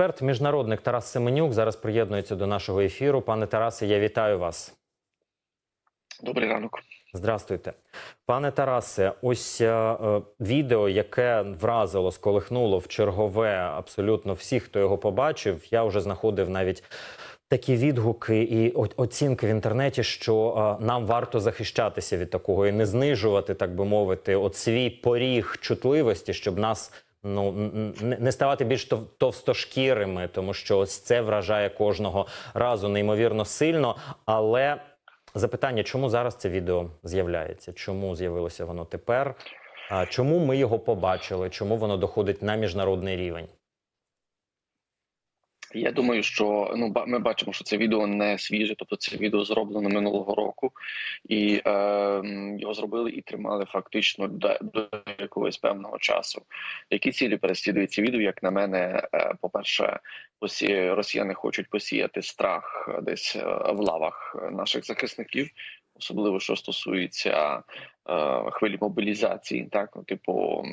експерт, міжнародник Тарас Семенюк зараз приєднується до нашого ефіру. Пане Тарасе, я вітаю вас. Добрий ранок. Здрастуйте, пане Тарасе. Ось е, е, відео, яке вразило, сколихнуло в чергове абсолютно всіх, хто його побачив. Я вже знаходив навіть такі відгуки і оцінки в інтернеті, що е, нам варто захищатися від такого і не знижувати, так би мовити, от свій поріг чутливості, щоб нас. Ну не ставати більш товстошкірими, тому що ось це вражає кожного разу неймовірно сильно. Але запитання, чому зараз це відео з'являється? Чому з'явилося воно тепер? А чому ми його побачили? Чому воно доходить на міжнародний рівень? Я думаю, що ну ми бачимо, що це відео не свіже, тобто це відео зроблено минулого року, і е, його зробили і тримали фактично до, до якогось певного часу. Які цілі переслідує це відео? Як на мене, е, по-перше, посі... росіяни хочуть посіяти страх десь е, в лавах наших захисників, особливо що стосується хвилі мобілізації, так ну, типу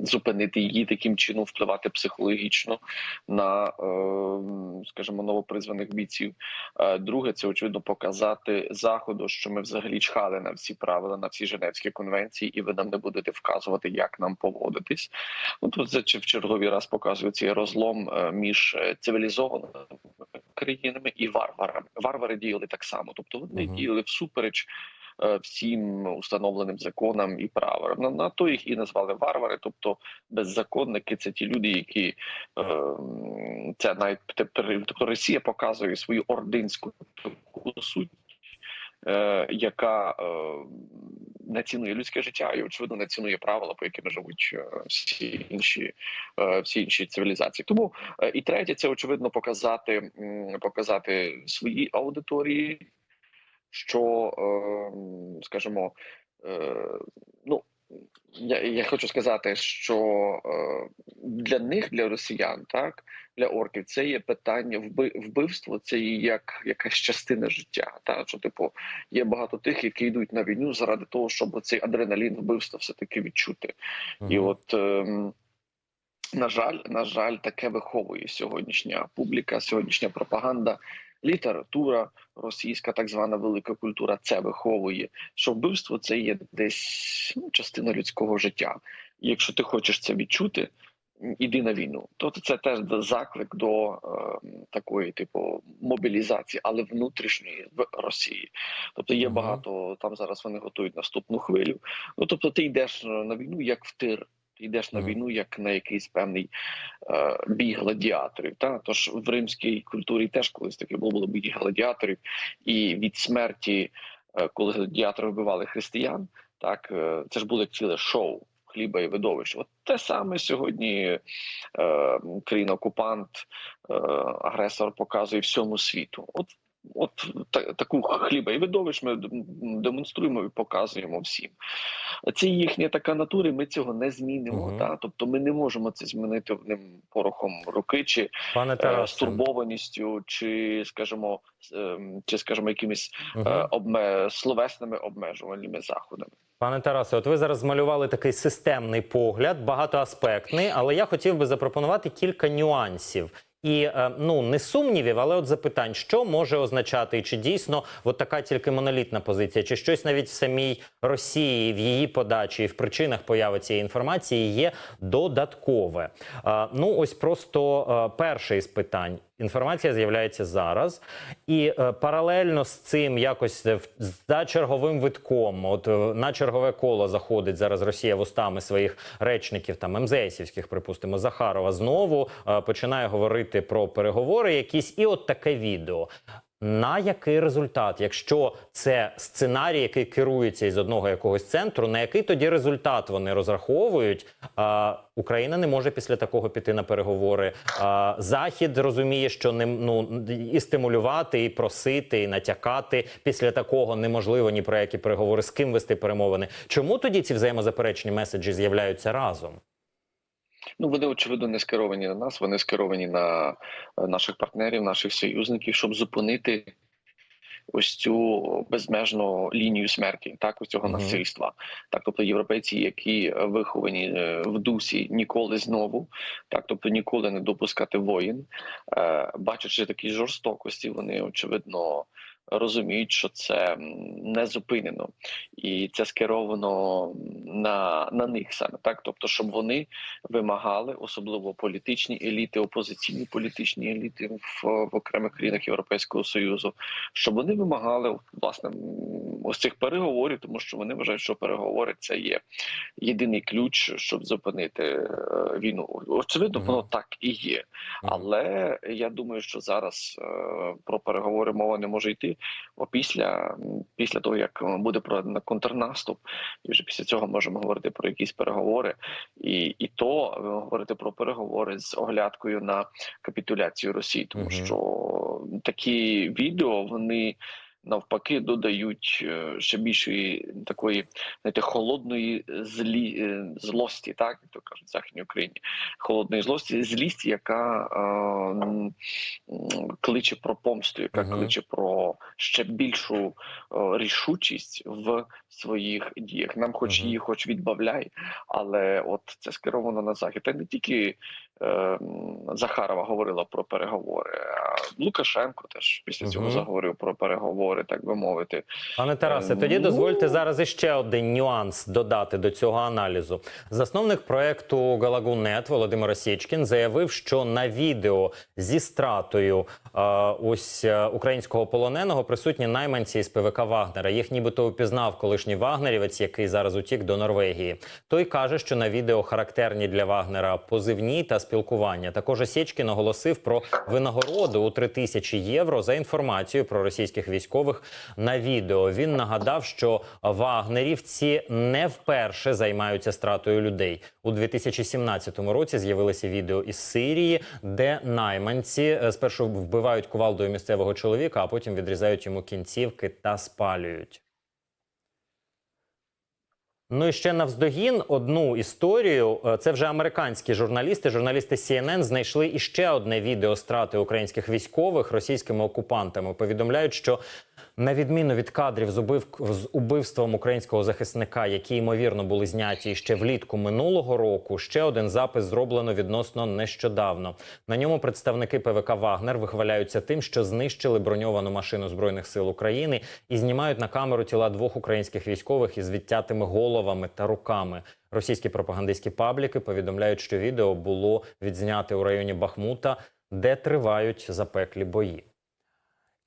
зупинити її таким чином, впливати психологічно на, е, скажімо, новопризваних бійців. Е, Друге, це очевидно показати заходу, що ми взагалі чхали на всі правила, на всі Женевські конвенції, і ви нам не будете вказувати, як нам поводитись. Ну тут це в черговий раз показує цей розлом е, між е, цивілізованими країнами і варварами. Варвари діяли так само, тобто вони Мгм. діяли всупереч. Е, Всім установленим законам і правилам на, на їх і назвали варвари, тобто беззаконники. Це ті люди, які це навіть тобто Росія показує свою ординську таку суть, е, яка е, не цінує людське життя і очевидно не цінує правила, по якими живуть всі інші всі інші цивілізації. Тому і третє, це очевидно показати, показати своїй аудиторії, що е, скажімо, е, ну. Я, я хочу сказати, що е, для них, для росіян, так для орків, це є питання вби, вбивство, це є як якась частина життя. Так що, типу, є багато тих, які йдуть на війну заради того, щоб цей адреналін вбивства все таки відчути. І от ем, на жаль, на жаль, таке виховує сьогоднішня публіка, сьогоднішня пропаганда, література, російська так звана велика культура. Це виховує, що вбивство це є десь ну, частина людського життя. І якщо ти хочеш це відчути. Іди на війну, тобто це теж заклик до е, такої, типу, мобілізації, але внутрішньої в Росії. Тобто є багато там зараз. Вони готують наступну хвилю. Ну тобто, ти йдеш на війну як в тир. Ти йдеш на війну як на якийсь певний е, бій гладіаторів. Та тож в римській культурі теж колись таке було, було бій гладіаторів, і від смерті, е, коли гладіатори вбивали християн, так е, це ж було як ціле шоу. Хліба і видовищ. От те саме сьогодні е, країна-окупант, е, агресор показує всьому світу. От, от та, таку хліба і видовищ ми демонструємо і показуємо всім. Це їхня така натура, і ми цього не змінимо. Мгм. Та? Тобто ми не можемо це змінити одним порохом руки, чи Пане е, стурбованістю, чи скажімо, ем, чи скажімо, якимись мгм. е, обме... словесними обмежувальними заходами. Пане Тарасе, от ви зараз змалювали такий системний погляд, багатоаспектний, але я хотів би запропонувати кілька нюансів. І е, ну не сумнівів, але от запитань, що може означати, чи дійсно от така тільки монолітна позиція, чи щось навіть в самій Росії, в її подачі і в причинах появи цієї інформації є додаткове. Е, ну ось просто е, перше із питань. Інформація з'являється зараз, і е, паралельно з цим якось е, за черговим витком, от е, на чергове коло заходить зараз Росія вустами своїх речників, там МЗСівських, припустимо, Захарова знову е, починає говорити про переговори якісь, і от таке відео. На який результат, якщо це сценарій, який керується із одного якогось центру, на який тоді результат вони розраховують? А, Україна не може після такого піти на переговори. А, Захід розуміє, що не ну і стимулювати, і просити, і натякати після такого неможливо ні про які переговори, з ким вести перемовини. Чому тоді ці взаємозаперечні меседжі з'являються разом? Ну вони очевидно не скеровані на нас, вони скеровані на е, наших партнерів, наших союзників, щоб зупинити ось цю безмежну лінію смерті, так ось цього Мгм. насильства. Так, тобто європейці, які виховані е, в дусі ніколи знову, так тобто ніколи не допускати воїн, е, бачачи такі жорстокості, вони очевидно. Розуміють, що це не зупинено, і це скеровано на, на них саме так. Тобто, щоб вони вимагали, особливо політичні еліти, опозиційні політичні еліти в, в окремих країнах Європейського союзу, щоб вони вимагали власне ось цих переговорів, тому що вони вважають, що переговори це є єдиний ключ, щоб зупинити е, війну. Очевидно, воно так і є. Але я думаю, що зараз е, про переговори мова не може йти. Бо після, після того, як буде проведено контрнаступ, і вже після цього можемо говорити про якісь переговори, і, і то е, говорити про переговори з оглядкою на капітуляцію Росії, тому угу. що такі відео вони. Навпаки, додають е, ще більшої такої знаєте, холодної злі е, злості, так як то кажуть в західній Україні, холодної злості, злість, яка е, кличе про помсту, яка Мгм. кличе про ще більшу е, рішучість в своїх діях. Нам, хоч Мгм. її, хоч відбавляй, але от це скеровано на захід. Та не тільки Захарова говорила про переговори, а Лукашенко теж після цього Мгм. заговорив про переговори, так би мовити. Пане Тарасе, Е, тоді ну- дозвольте зараз іще один нюанс додати до цього аналізу. Засновник проекту Галагунет Володимир Січкін заявив, що на відео зі стратою е, ось е, українського полоненого присутні найманці із ПВК Вагнера. Їх нібито упізнав колишній вагнерівець, який зараз утік до Норвегії. Той каже, що на відео характерні для Вагнера позивні та спілкування. Також Сєчкін оголосив про винагороду у 3 тисячі євро за інформацію про російських військових на відео. Він нагадав, що вагнерівці не вперше займаються стратою людей. У 2017 році з'явилися відео із Сирії, де найманці е, спершу вбивають кувалдою місцевого чоловіка, а потім відрізають йому кінцівки та спалюють. Ну і ще навздогін одну історію. Е, Це вже американські журналісти. Журналісти CNN знайшли іще одне відео страти українських військових російськими окупантами. Повідомляють, що на відміну від кадрів з, убив... з убивством українського захисника, які ймовірно були зняті ще влітку минулого року, ще один запис зроблено відносно нещодавно. На ньому представники ПВК Вагнер вихваляються тим, що знищили броньовану машину збройних сил України і знімають на камеру тіла двох українських військових із відтятими головами та руками. Російські пропагандистські пабліки повідомляють, що відео було відзняте у районі Бахмута, де тривають запеклі бої.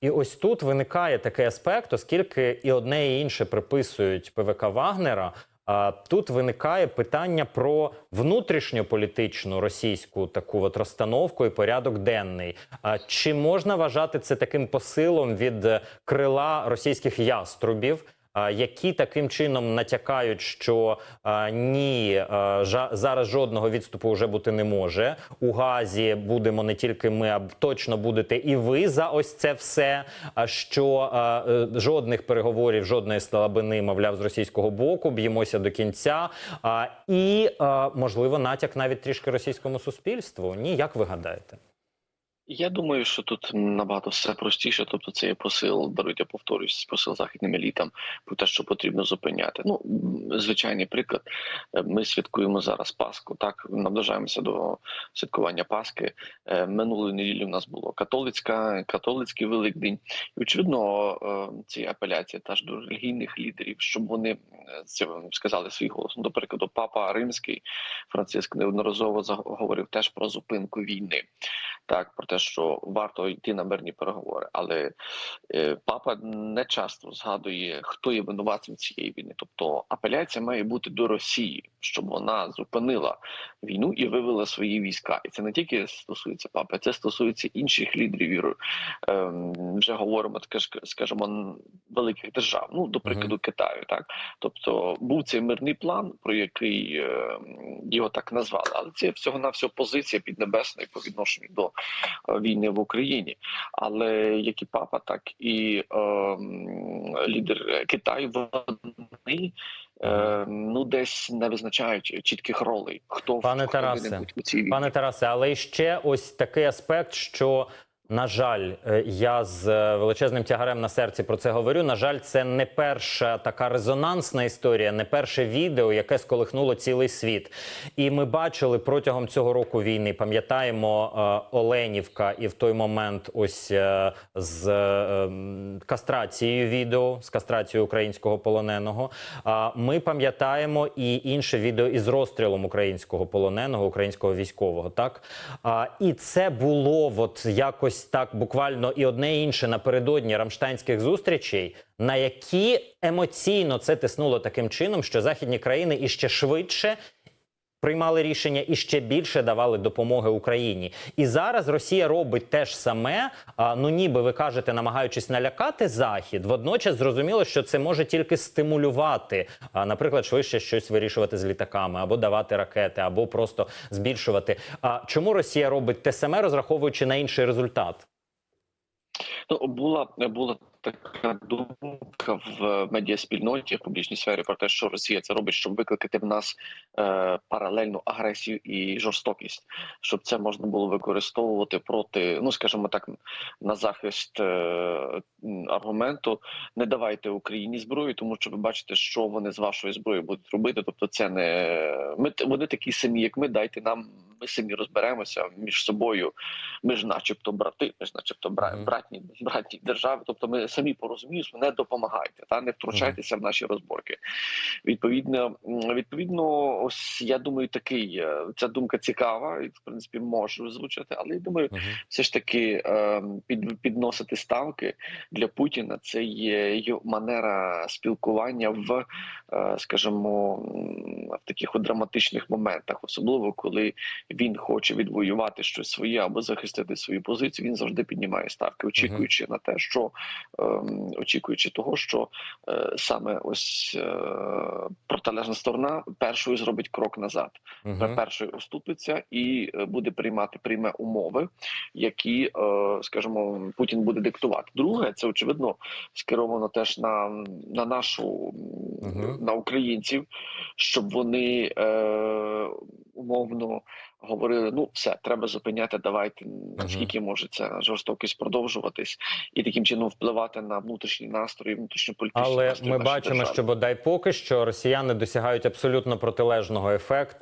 І ось тут виникає такий аспект, оскільки і одне і інше приписують ПВК Вагнера. А тут виникає питання про внутрішньополітичну російську таку от розстановку і порядок денний. А чи можна вважати це таким посилом від е, крила російських яструбів? Які таким чином натякають, що ні, зараз жодного відступу вже бути не може. У Газі будемо не тільки ми, а точно будете і ви за ось це все. А що е, жодних переговорів, жодної слабини, мовляв, з російського боку, б'ємося до кінця. І можливо натяк навіть трішки російському суспільству. Ні, як ви гадаєте? Я думаю, що тут набагато все простіше. Тобто, це є посил, даруйте, повторюсь, посил західним елітам про те, що потрібно зупиняти. Ну звичайний приклад. Е, Ми святкуємо зараз Пасху. Так наближаємося до святкування Пасхи. Е, Минулої неділі в нас було католицька, католицький Великдень. І очевидно, е, ці апеляції теж до релігійних лідерів, щоб вони це сказали свій голос. Ну, До прикладу, папа Римський Франциск неодноразово заговорив теж про зупинку війни. Так, про те, що варто йти на мирні переговори, але е, папа не часто згадує, хто є винуватцем цієї війни. Тобто апеляція має бути до Росії, щоб вона зупинила війну і вивела свої війська. І це не тільки стосується папи, це стосується інших лідерів. Ем, вже говоримо таке, скажімо, великих держав. Ну, до прикладу, Китаю. Так, тобто був цей мирний план, про який е, його так назвали, але це всього на всього позиція піднебесна і по відношенню до війни в Україні. Але як і папа, так і е, лідер Китаю вони. Е, ну, десь не визначають чітких ролей, хто Пане Тарасе. Пане Тарасе, але ще ось такий аспект, що На жаль, е, я з е, величезним тягарем на серці про це говорю. На жаль, це не перша така резонансна історія, не перше відео, яке сколихнуло цілий світ. І ми бачили протягом цього року війни. Пам'ятаємо е, Оленівка, і в той момент ось з кастрацією відео з кастрацією українського полоненого. А ми пам'ятаємо і інше відео із розстрілом українського полоненого, українського військового. Так і це було от якось так буквально і одне і інше напередодні рамштайнських зустрічей, на які емоційно це тиснуло таким чином, що західні країни іще швидше приймали рішення і ще більше давали допомоги Україні. І зараз Росія робить те ж саме. А, ну ніби ви кажете, намагаючись налякати захід. Водночас зрозуміло, що це може тільки стимулювати, а, наприклад, швидше щось вирішувати з літаками, або давати ракети, або просто збільшувати. А чому Росія робить те саме, розраховуючи на інший результат? Ну, була була така думка в медіаспільноті в публічній сфері про те, що Росія це робить, щоб викликати в нас е, паралельну агресію і жорстокість, щоб це можна було використовувати проти, ну скажімо так, на захист е, аргументу. Не давайте Україні зброю, тому що ви бачите, що вони з вашою зброєю будуть робити. Тобто, це не ми вони такі самі, як ми. Дайте нам. Ми самі розберемося між собою. Ми ж, начебто, брати, ми ж, начебто, бра, братні, братні держави. Тобто, ми самі порозуміємося, не допомагайте та не втручайтеся в наші розборки. Відповідно, відповідно, ось я думаю, такий е, ця думка цікава, і в принципі може звучати, але я думаю, все ж таки е, під, підносити ставки для Путіна це є манера спілкування в, е, скажімо, в таких драматичних моментах, особливо коли він хоче відвоювати щось своє або захистити свою позицію. Він завжди піднімає ставки, очікуючи на те, що очікуючи того, що е, саме ось е, протилежна сторона першою зробить крок назад Мгм. першою уступиться і е, буде приймати прийме умови, які, скажімо, Путін буде диктувати. Друге, це очевидно скеровано теж на, на нашу Мгм. на українців, щоб вони умовно говорили: ну все, треба зупиняти. Давайте наскільки може ця жорстокість продовжуватись, і таким чином впливати на внутрішні настрої, внутрішню політичні Але настрої ми бачимо, держави. що бодай поки що росіяни досягають абсолютно протилежного ефекту.